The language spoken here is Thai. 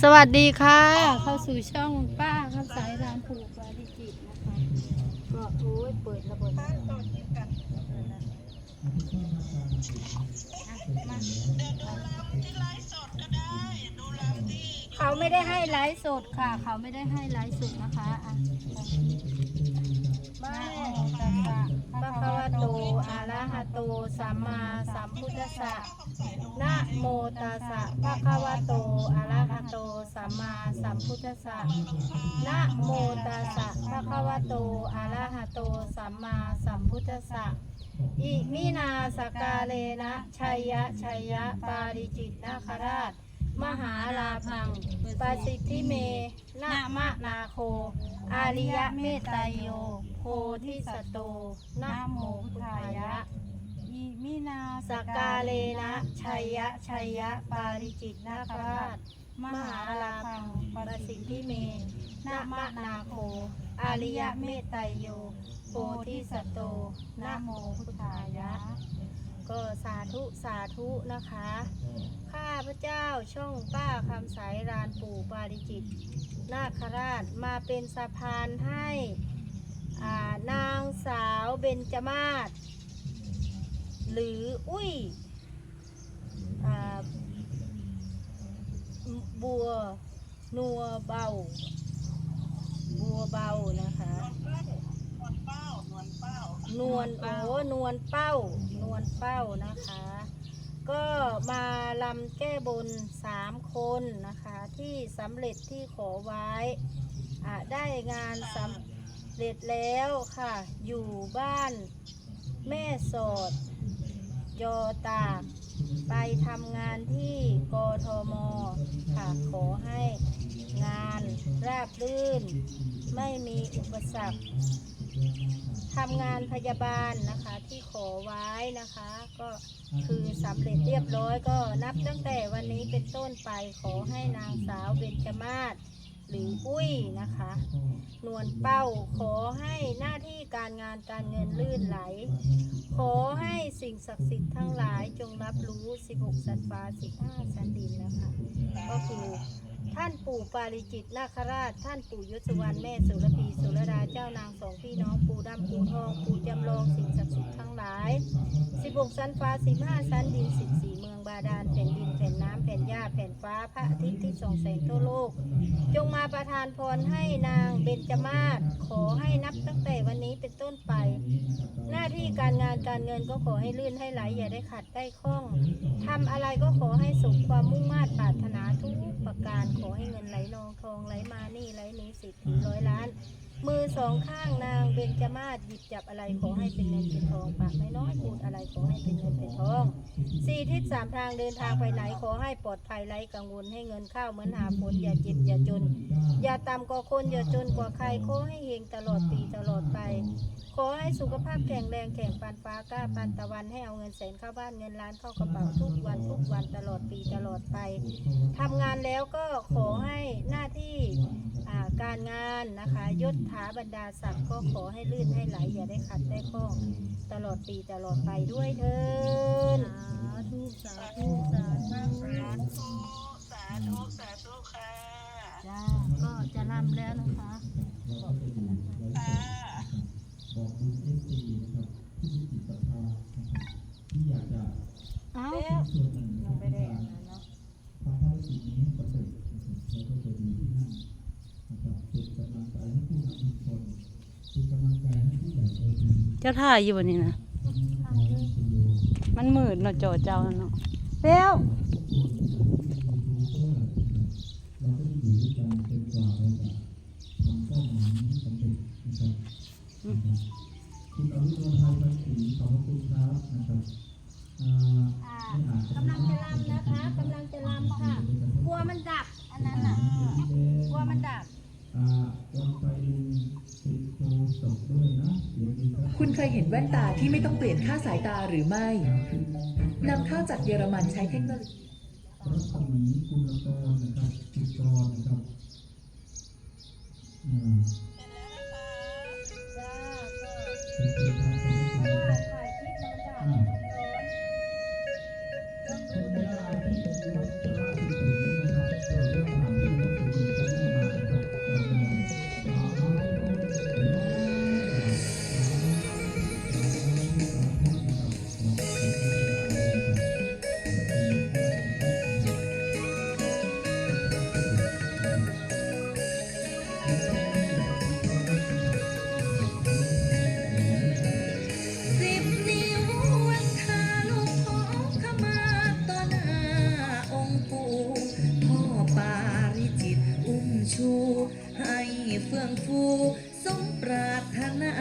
สวัสดีค่ะ เข้าสู่ช่องป้าคำสายรานผูกวาริจิตนะคะก็โอ้ยเปิดระเบิดเขาไม่ได้ให้ไลฟ์สดค่ะ เขาไม่ได้ให้ไลฟ์สดนะคะอะไม่ตัสสะพระคะวะโตอะระหะโตสัมมาสัมพุทธัสสะนะ โมตัสสะภะคะวะโต อะระหะโต สัมมาสัมพุทธัสสะ นะโมตัสสะภะคะวะโต อะระหะโต สัมมาสัมพุทธัสสะ อิมินาสกาเลนะชัยยะชัยยะ ปาริจิตนาคราช มหาลาพังปสิทธิเมนะมะนาโค อาริยะเมตไตโย โพธิสตโตนะโมพุทธายะ สกาเลนะชัยยะชัยยะปาริจิตนาคราช มหาลาพังปรสิทธิเมนะมะนาโคอาริยะเมตไตโยโพธิสัตโตนะโมพุทธายะ ก็สาธุสาธุนะคะ ข้าพระเจ้าช่องป้าคำสายรานปู่ปาริจิต นาคราชมาเป็นสะพานให้นางสาวเบญจมาศ หรืออุ้ยบัวนัวเบา บัวเบานะคะนวลโอ้นวลเป้านวลเป้านะคะ ก็มาลำแก้บนสามคนนะคะ ที่สำเร็จที่ขอไว้ได้งานสำเร็จแล้วค่ะ อยู่บ้านแม่สอด ยตากไปทำงานที่กทมค่ะขอให้งานราบรื่น ไม่มีอุปสรรคทำงานพยาบาลนะคะที่ขอไว้นะคะ ก็คือสำเร็จเรียบร้อยก็นับตั้งแต่วันนี้เป็นต้นไปขอให้นางสาวเบญจมาศ หรืออุ้ยนะคะ นวลเป้าขอให้หน้าที่การงานการเงินลื่นไหล ขอให้สิ่งศักดิ์สิทธิ์ทั้งหลายจงรับรู้ 16 สัตว์ฟ้า 15 สันดินนะคะ ก็คือ ท่านปู่ปาริจิตนาคราช ท่านปู่ยศวรรณแม่สุรพีสุรดาเจ้านางสองพี่น้องปู่ดำปู่ทอง ปู่จำลองสิ่งศักดิ์สิทธิ์ทั้งหลาย16สันฟ้า15สันดิน14เมืองบาดาลแผ่นดินแผ่นน้ำแผ่นหญ้าแผ่นฟ้าพระอาทิตย์ที่ส่องแสงทั่วโลก จงมาประทานพรให้นางเบญจมาศขอให้นับตั้งแต่วันนี้เป็นต้นไป หน้าที่การงานการเงินก็ขอให้ลื่นให้ไหลอย่าได้ขัดได้ข้องทำอะไรก็ขอให้สมความมุ่งมา่ปรารถนาทุก การขอให้เงินไหลนองทองไหลมานี่ไหลหนี้สิบถึงร้อยล้าน มือสองข้างนางเบญจมาศหยิบจับอะไรขอให้เป็นเงินเป็นทองปากน้อยๆพูดอะไรขอให้เป็นเงินเป็นทองสี่ทิศสามทางเดินทางไปไหนขอให้ปลอดภัยไร้กังวลให้เงินเข้าเหมือนหาฝนอย่าเจ็บอย่าจน อย่าต่ำกว่าคนอย่าจนกว่าใครขอให้เฮงตลอดปีตลอดไปขอให้สุขภาพแข็งแรงแข็งปานฟ้ากล้าปานตะวันให้เอาเงินแสนเข้าบ้านเงินล้านเข้ากระเป๋าทุกวันทุกวันตลอดปีตลอดไปทำงานแล้วก็ขอให้หน้าที่การงานนะคะยศถาบรรดาศักดิ์ก็ขอให้ลื่นให้ไหลอย่าได้ขัดได้ข้องตลอดปีตลอดไปด้วยเถินสาธุสาธุสาธุสาธุสาธุค่ะจ้าก็จะรำแล้วนะคะ บอกบุญเอฟซีนะครับที่มีจิตศรัทธานะครับที่อยากจะเอ้าส่วนหนึ่งในการทำภารกิจนี้ให้สำเร็จนะครับแล้วก็จะดีที่นั่นนะครับเป็นกำลังใจให้ผู้นำชุมชนเป็นกำลังใจให้ผู้ใหญ่ใจดีเจ้าท่าอยู่วันนี้นะ มันมืดเนาะจอเจ้าเนาะเร็ว เราก็จะอยู่ด้วยกันจนกว่าเราจะทำเป้าหมายนี้สำเร็จนะครับนะ ครับคุณอรุณไทยพันศรีขอบคุณครับนะครับกำลังจะรำนะคะกำลังจะรำค่ะ กลัวมันดับอันนั้นน่ะกลัวมันดับอ่าวันไปดูติดโทรศัพท์ด้วยนะคุณเคยเห็นแว่นตาที่ไม่ต้องเปลี่ยนค่าสายตาหรือไม่นำเข้าจากเยอรมันใช้เทคโนโลยีรัศมีกุลกรนะครับจุกรนะครับ เฟื่องฟูสมปรารถนา